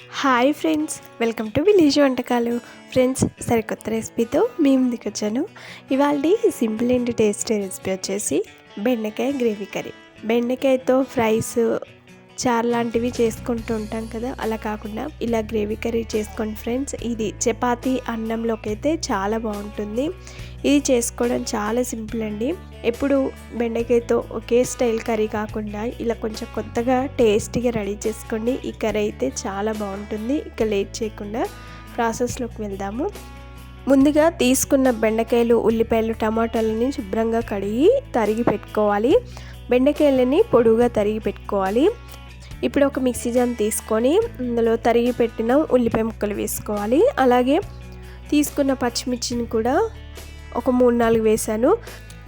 Hi friends welcome to village వంటకాలు. Friends సరికొత్త రెసిపీతో మీ ముందుకు వచ్చాను ఇవాళ సింపుల్ అండ్ టేస్టీ రెసిపీ వచ్చేసి బెండకాయ గ్రేవీ కర్రీ. బెండకాయతో ఫ్రైస్ చార్ లాంటివి చేసుకుంటూ ఉంటాం కదా అలా కాకుండా ఇలా గ్రేవీ కర్రీ చేసుకోండి ఫ్రెండ్స్. ఇది చపాతీ అన్నంలోకి అయితే చాలా బాగుంటుంది. ఇది చేసుకోవడం చాలా సింపుల్ అండి. ఎప్పుడు బెండకాయతో ఒకే స్టైల్ కర్రీ కాకుండా ఇలా కొంచెం కొత్తగా టేస్టీగా రెడీ చేసుకోండి. ఈ కర్రీ అయితే చాలా బాగుంటుంది. ఇక లేట్ చేయకుండా ప్రాసెస్లోకి వెళ్దాము. ముందుగా తీసుకున్న బెండకాయలు ఉల్లిపాయలు టమాటాలని శుభ్రంగా కడిగి తరిగి పెట్టుకోవాలి. బెండకాయలని పొడుగా తరిగి పెట్టుకోవాలి. ఇప్పుడు ఒక మిక్సీ జామ్ తీసుకొని అందులో తరిగి పెట్టిన ఉల్లిపాయ ముక్కలు వేసుకోవాలి. అలాగే తీసుకున్న పచ్చిమిర్చిని కూడా ఒక మూడు నాలుగు వేసాను.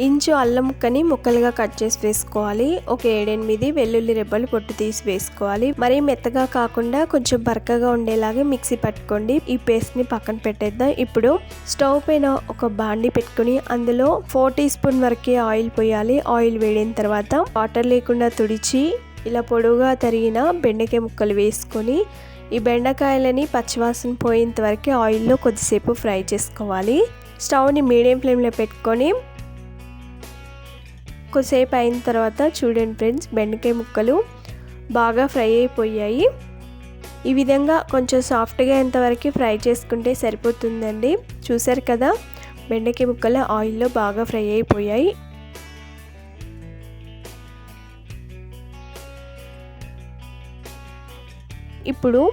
ఇంచు అల్లం ముక్కని ముక్కలుగా కట్ చేసి వేసుకోవాలి. ఒక ఏడెనిమిది వెల్లుల్లి రెబ్బలు పొట్టు తీసి వేసుకోవాలి. మరీ మెత్తగా కాకుండా కొంచెం బరకగా ఉండేలాగా మిక్సీ పట్టుకోండి. ఈ పేస్ట్ని పక్కన పెట్టేద్దాం. ఇప్పుడు స్టవ్ పైన ఒక బాండి పెట్టుకుని అందులో ఫోర్ టీ స్పూన్ వరకే ఆయిల్ పోయాలి. ఆయిల్ వేడిన తర్వాత వాటర్ లేకుండా తుడిచి ఇలా పొడవుగా తరిగిన బెండకాయ ముక్కలు వేసుకొని ఈ బెండకాయలని పచ్చివాసన పోయేంత వరకు ఆయిల్లో కొద్దిసేపు ఫ్రై చేసుకోవాలి. స్టవ్ని మీడియం ఫ్లేమ్లో పెట్టుకొని కొద్దిసేపు అయిన తర్వాత చూడండి ఫ్రెండ్స్ బెండకాయ ముక్కలు బాగా ఫ్రై అయిపోయాయి. ఈ విధంగా కొంచెం సాఫ్ట్గా ఎంతవరకు ఫ్రై చేసుకుంటే సరిపోతుందండి. చూసారు కదా బెండకాయ ముక్కలు ఆయిల్లో బాగా ఫ్రై అయిపోయాయి. ఇప్పుడు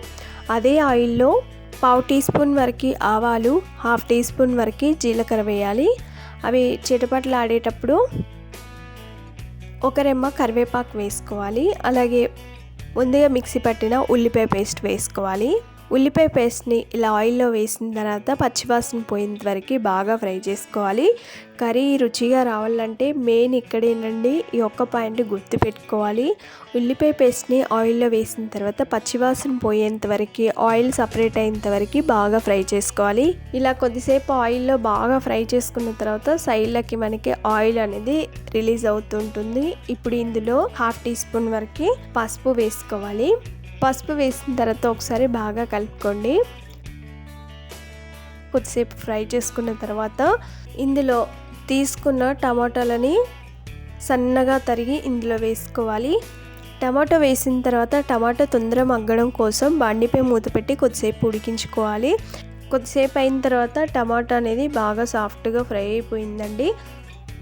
అదే ఆయిల్లో పావు టీ స్పూన్ వరకు ఆవాలు హాఫ్ టీ స్పూన్ వరకు జీలకర్ర వేయాలి. అవి చిటపట్లు ఆడేటప్పుడు ఒక రెమ్మ కరివేపాకు వేసుకోవాలి. అలాగే ముందుగా మిక్సీ పట్టిన ఉల్లిపాయ పేస్ట్ వేసుకోవాలి. ఉల్లిపాయ పేస్ట్ని ఇలా ఆయిల్లో వేసిన తర్వాత పచ్చివాసన పోయేంత వరకు బాగా ఫ్రై చేసుకోవాలి. కర్రీ రుచిగా రావాలంటే మెయిన్ ఇక్కడేనండి ఈ ఒక్క పాయింట్ గుర్తు పెట్టుకోవాలి. ఉల్లిపాయ పేస్ట్ని ఆయిల్లో వేసిన తర్వాత పచ్చివాసన పోయేంత వరకు ఆయిల్ సపరేట్ అయ్యేంత వరకు బాగా ఫ్రై చేసుకోవాలి. ఇలా కొద్దిసేపు ఆయిల్లో బాగా ఫ్రై చేసుకున్న తర్వాత సైడ్లకి మనకి ఆయిల్ అనేది రిలీజ్ అవుతుంటుంది. ఇప్పుడు ఇందులో హాఫ్ టీ స్పూన్ వరకు పసుపు వేసుకోవాలి. పసుపు వేసిన తర్వాత ఒకసారి బాగా కలుపుకోండి. కొద్దిసేపు ఫ్రై చేసుకున్న తర్వాత ఇందులో తీసుకున్న టమాటాలని సన్నగా తరిగి ఇందులో వేసుకోవాలి. టమాటో వేసిన తర్వాత టమాటా తొందర మగ్గడం కోసం బండిపై మూత పెట్టి కొద్దిసేపు ఉడికించుకోవాలి. కొద్దిసేపు అయిన తర్వాత టమాటా అనేది బాగా సాఫ్ట్గా ఫ్రై అయిపోయిందండి.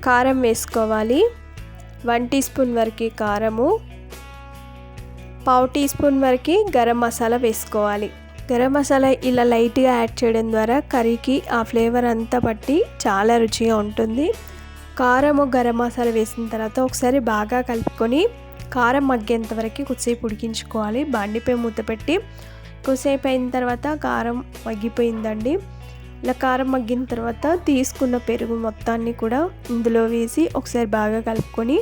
కారం వేసుకోవాలి. వన్ టీ స్పూన్ వరకు కారము పావు టీ స్పూన్ వరకు గరం మసాలా వేసుకోవాలి. గరం మసాలా ఇలా లైట్గా యాడ్ చేయడం ద్వారా కర్రీకి ఆ ఫ్లేవర్ అంతా పట్టి చాలా రుచిగా ఉంటుంది. కారము గరం మసాలా వేసిన తర్వాత ఒకసారి బాగా కలుపుకొని కారం మగ్గేంత వరకు కొద్దిసేపు ఉడికించుకోవాలి. బండిపై మూత పెట్టి కొద్దిసేపు అయిన తర్వాత కారం మగ్గిపోయిందండి. ఇలా కారం మగ్గిన తర్వాత తీసుకున్న పెరుగు మొత్తాన్ని కూడా ఇందులో వేసి ఒకసారి బాగా కలుపుకొని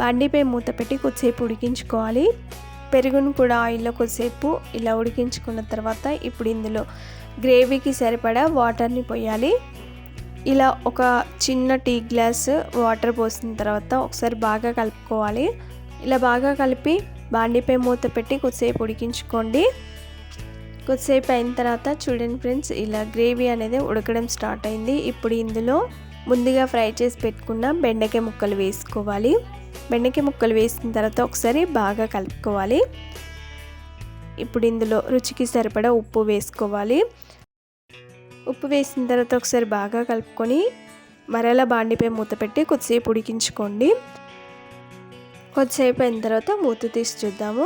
బండిపై మూత పెట్టి కొద్దిసేపు ఉడికించుకోవాలి. పెరుగును కూడా ఆయిల్లో కొద్దిసేపు ఇలా ఉడికించుకున్న తర్వాత ఇప్పుడు ఇందులో గ్రేవీకి సరిపడా వాటర్ని పోయాలి. ఇలా ఒక చిన్న టీ గ్లాస్ వాటర్ పోసిన తర్వాత ఒకసారి బాగా కలుపుకోవాలి. ఇలా బాగా కలిపి బాండిపై మూత పెట్టి కొద్దిసేపు ఉడికించుకోండి. కొద్దిసేపు అయిన తర్వాత చూడండి ఫ్రెండ్స్ ఇలా గ్రేవీ అనేది ఉడకడం స్టార్ట్ అయింది. ఇప్పుడు ఇందులో ముందుగా ఫ్రై చేసి పెట్టుకున్న బెండకాయ ముక్కలు వేసుకోవాలి. బెండకాయ ముక్కలు వేసిన తర్వాత ఒకసారి బాగా కలుపుకోవాలి. ఇప్పుడు ఇందులో రుచికి సరిపడా ఉప్పు వేసుకోవాలి. ఉప్పు వేసిన తర్వాత ఒకసారి బాగా కలుపుకొని మరలా బాండిపై మూత పెట్టి కొద్దిసేపు ఉడికించుకోండి. కొద్దిసేపు అయిన తర్వాత మూత తీసి చూద్దాము.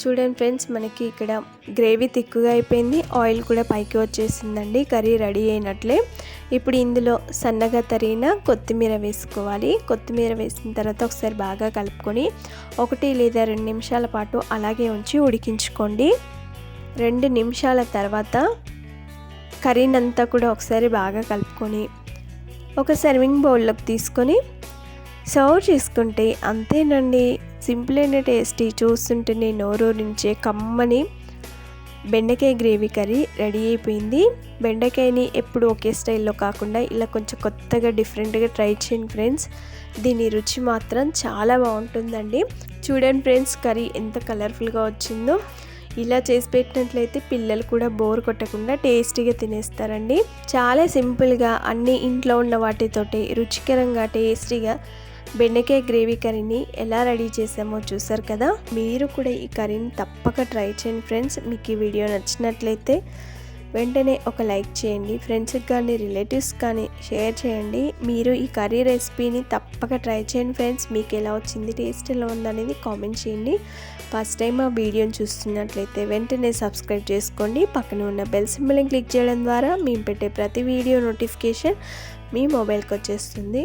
చూడండి ఫ్రెండ్స్ మనకి ఇక్కడ గ్రేవీ తిక్కుగా అయిపోయింది. ఆయిల్ కూడా పైకి వచ్చేసిందండి. కర్రీ రెడీ అయినట్లే. ఇప్పుడు ఇందులో సన్నగా తరిగిన కొత్తిమీర వేసుకోవాలి. కొత్తిమీర వేసిన తర్వాత ఒకసారి బాగా కలుపుకొని ఒకటి లేదా రెండు నిమిషాల పాటు అలాగే ఉంచి ఉడికించుకోండి. రెండు నిమిషాల తర్వాత కర్రీనంతా కూడా ఒకసారి బాగా కలుపుకొని ఒక సర్వింగ్ బౌల్లోకి తీసుకొని సర్వ్ చేసుకుంటే అంతేనండి. సింపుల్ అండ్ టేస్టీ చూస్తుంటేనే నోరూరించే కమ్మని బెండకాయ గ్రేవీ కర్రీ రెడీ అయిపోయింది. బెండకాయని ఎప్పుడు ఒకే స్టైల్లో కాకుండా ఇలా కొంచెం కొత్తగా డిఫరెంట్గా ట్రై చేయండి ఫ్రెండ్స్. దీని రుచి మాత్రం చాలా బాగుంటుందండి. చూడండి ఫ్రెండ్స్ కర్రీ ఎంత కలర్ఫుల్గా వచ్చిందో. ఇలా చేసి పెట్టినట్లయితే పిల్లలు కూడా బోర్ కొట్టకుండా టేస్టీగా తినేస్తారండి. చాలా సింపుల్గా అన్ని ఇంట్లో ఉన్న వాటితోటి రుచికరంగా టేస్టీగా బెండకాయ గ్రేవీ కర్రీని ఎలా రెడీ చేసామో చూసారు కదా? మీరు కూడా ఈ కర్రీని తప్పక ట్రై చేయండి ఫ్రెండ్స్. మీకు ఈ వీడియో నచ్చినట్లయితే వెంటనే ఒక లైక్ చేయండి. ఫ్రెండ్స్కి కానీ రిలేటివ్స్ కానీ షేర్ చేయండి. మీరు ఈ కర్రీ రెసిపీని తప్పక ట్రై చేయండి ఫ్రెండ్స్. మీకు ఎలా వచ్చింది టేస్ట్ ఎలా ఉందనేది కామెంట్ చేయండి. ఫస్ట్ టైం ఆ వీడియోని చూస్తున్నట్లయితే వెంటనే సబ్స్క్రైబ్ చేసుకోండి. పక్కన ఉన్న బెల్ సింబల్ని క్లిక్ చేయడం ద్వారా మేము పెట్టే ప్రతి వీడియో నోటిఫికేషన్ మీ మొబైల్కి వచ్చేస్తుంది.